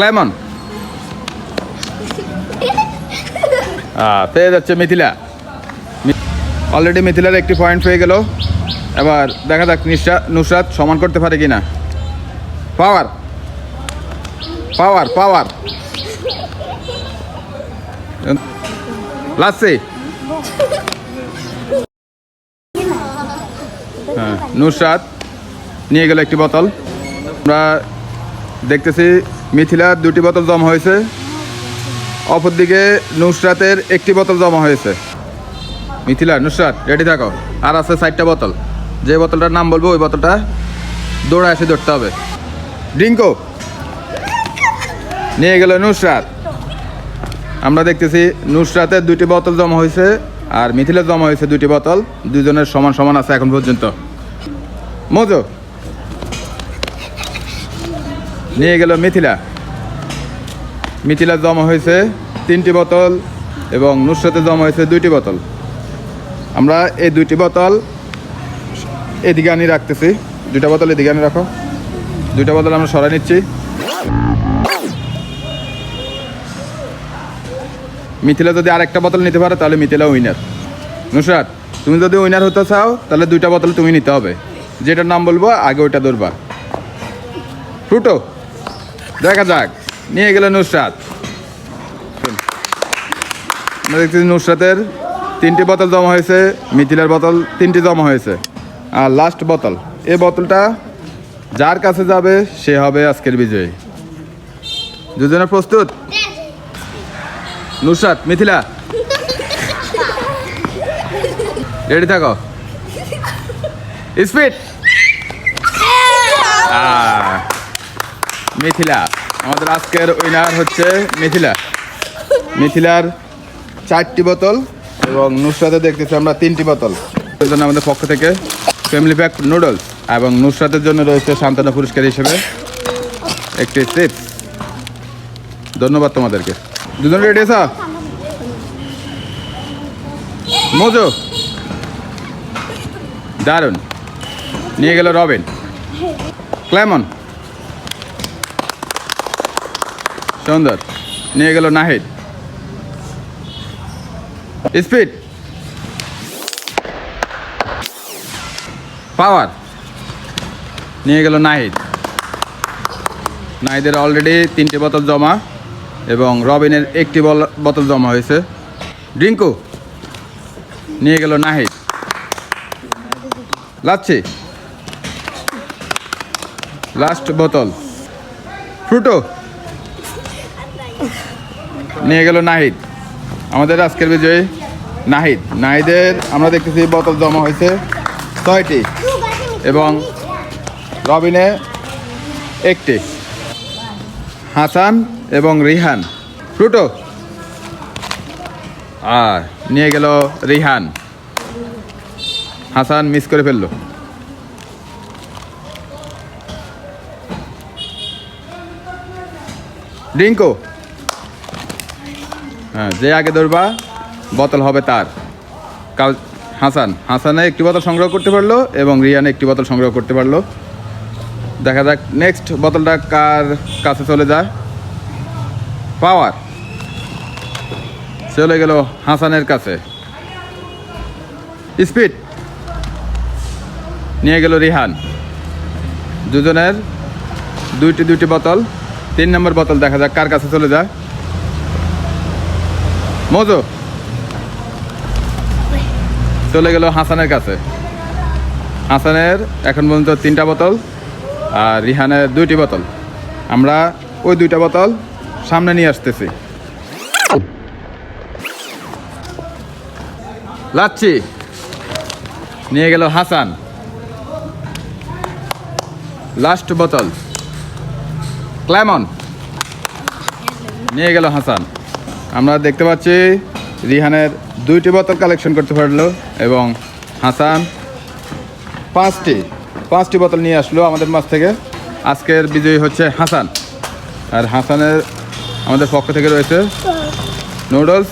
ক্লেমন পেয়ে যাচ্ছে মিথিলা। অলরেডি মিথিলার একটি পয়েন্ট পেয়ে গেল। এবার দেখা যাক নিশা নুসরাত সমান করতে পারে কিনা। পাওয়ার। পাওয়ার পাওয়ার। লাসি হ্যাঁ নুসরাত নিয়ে গেল একটি বোতল। আমরা দেখতেছি মিথিলার দুটি বোতল জমা হয়েছে। অপরদিকে নুসরাতের একটি বোতল জমা হয়েছে। মিথিলা, নুসরাত রেডি থাকো। আর আছে চারটা বোতল। যে বোতলটার নাম বলব, ওই বোতলটা দৌড়া এসে ধরতে হবে। ড্রিঙ্কো নিয়ে গেল নুসরাত। আমরা দেখতেছি নুসরাতের দুটি বোতল জমা হয়েছে আর মিথিলের জমা হয়েছে দুটি বোতল। দুজনের সমান সমান আছে এখন পর্যন্ত। মজো, নিয়ে গেল মিথিলা। মিথিলা জমা হয়েছে তিনটি বোতল এবং নুসরাতে জমা হয়েছে দুইটি বোতল। আমরা এই দুইটি বোতল এদিকে আনি রাখতেছি। দুইটা বোতল এদিকে আনি রাখো। দুইটা বোতল আমরা সরাই নিচ্ছি। মিথিলা যদি আরেকটা বোতল নিতে পারে, তাহলে মিথিলা উইনার। নুসরাত, তুমি যদি উইনার হতে চাও, তাহলে দুইটা বোতল তুমি নিতে হবে। যেটার নাম বলব, আগে ওইটা ধরবা। ফ্রুটো দেখা যাক। নিয়ে গেল নুসরাত। দেখতেছি নুসরাতের তিনটি বোতল জমা হয়েছে, মিথিলার বোতল তিনটি জমা হয়েছে, আর লাস্ট বোতল। এই বোতলটা যার কাছে যাবে, সে হবে আজকের বিজয়ী। দুজনে প্রস্তুত? নুসরাত, মিথিলা। রেডি থাকো। স্পিড মিথিলা। আমাদের আজকের উইনার হচ্ছে মিথিলা। মিথিলার চারটি বোতল এবং নুসরাতে দেখতেছি আমরা তিনটি বোতল। এর জন্য আমাদের পক্ষ থেকে ফ্যামিলি প্যাক নুডলস এবং নুসরাতের জন্য রয়েছে সান্ত্বনা পুরস্কার হিসেবে একটি চিপস ধন্যবাদ তোমাদেরকে। দুজন রেডি আছো? মজো। দারুণ। নিয়ে গেল রবিন। ক্লেমন। সুন্দর নিয়ে গেল নাহিদ। স্পিড। পাওয়ার। নিয়ে গেল নাহিদ। নাহিদের অলরেডি তিনটি বোতল জমা এবং রবিনের একটি বোতল জমা হয়েছে। ড্রিঙ্কু নিয়ে গেল নাহিদ। লাচ্ছি। লাস্ট বোতল। ফ্রুটো। নিয়ে গেল নাহিদ। আমাদের আজকের বিজয়ী নাহিদ। নাহিদের আমরা দেখতেছি বোতল জমা হয়েছে ছয়টি এবং রবিনে একটি। হাসান এবং রিহান। ফ্রুটো আর নিয়ে গেল রিহান। হাসান মিস করে ফেলল। ড্রিঙ্কো হ্যাঁ যে আগে ধরবা, বোতল হবে তার। কাল হাসান, হাসানে একটি বোতল সংগ্রহ করতে পারল এবং রিয়ানে একটি বোতল সংগ্রহ করতে পারল। দেখা যাক নেক্সট বোতলটা কার কাছে চলে যায়। পাওয়ার চলে গেল হাসানের কাছে। স্পিড নিয়ে গেল রিহান। দুজনের দুইটি দুইটি বোতল, তিন নম্বর বোতল দেখা যাক কার কাছে চলে যায়। মজো চলে গেল হাসানের কাছে। হাসানের এখন পর্যন্ত তিনটা বোতল আর রিহানের দুইটি বোতল। আমরা ওই দুইটা বোতল সামনে নিয়ে আসতেছি। লাচ্ছি। নিয়ে গেল হাসান। লাস্ট বোতল। ক্লেমন নিয়ে গেল হাসান। আমরা দেখতে পাচ্ছি রিহানের দুইটি বোতল কালেকশন করতে পারল এবং হাসান পাঁচটি পাঁচটি বোতল নিয়ে আসলো আমাদের মাছ থেকে। আজকের বিজয়ী হচ্ছে হাসান। আর হাসানের আমাদের পক্ষ থেকে রয়েছে নুডলস।